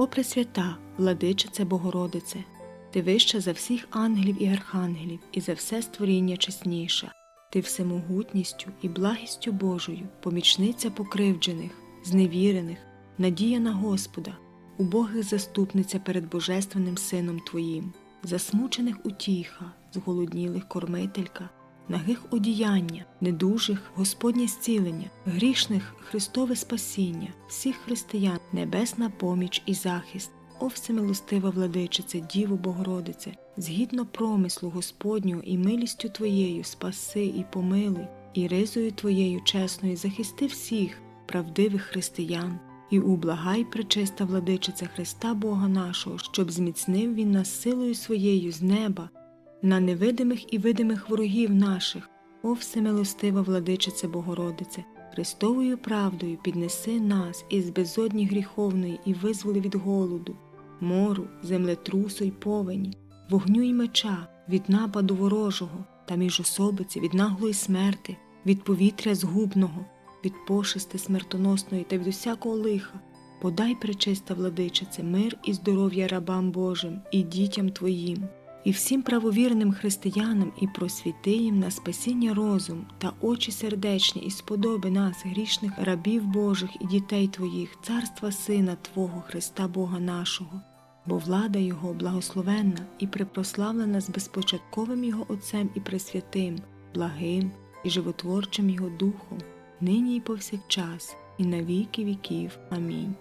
О Пресвята, владичице Богородице, ти вища за всіх ангелів і архангелів, і за все створіння чесніша. Ти всемогутністю і благістю Божою, помічниця покривджених, зневірених, надія на Господа, убогих заступниця перед Божественним Сином Твоїм, засмучених утіха, зголоднілих кормителька, нагих одіяння, недужих Господнє зцілення, грішних Христове спасіння, всіх християн, небесна поміч і захист. О всемилостива владичице, Діво Богородице, згідно промислу Господнього і милістю Твоєю спаси і помилуй, і ризою Твоєю чесною захисти всіх правдивих християн, і ублагай, пречиста владичице Христа Бога нашого, щоб зміцнив Він нас силою своєю з неба, на невидимих і видимих ворогів наших, о всемилостива владичице Богородице, Христовою правдою піднеси нас із безодні гріховної і визволи від голоду, мору, землетрусу й повені, вогню й меча, від нападу ворожого та міжособиці, від наглої смерти, від повітря згубного, від пошисти смертоносної та від усякого лиха. Подай, пречиста владичице, мир і здоров'я рабам Божим і дітям Твоїм, і всім правовірним християнам і просвіти їм на спасіння розум та очі сердечні і сподоби нас, грішних рабів Божих і дітей Твоїх, царства Сина Твого Христа Бога нашого, бо влада Його благословенна і припрославлена з безпочатковим Його Отцем і Пресвятим, благим і животворчим Його Духом, нині і повсякчас, і на віки віків. Амінь.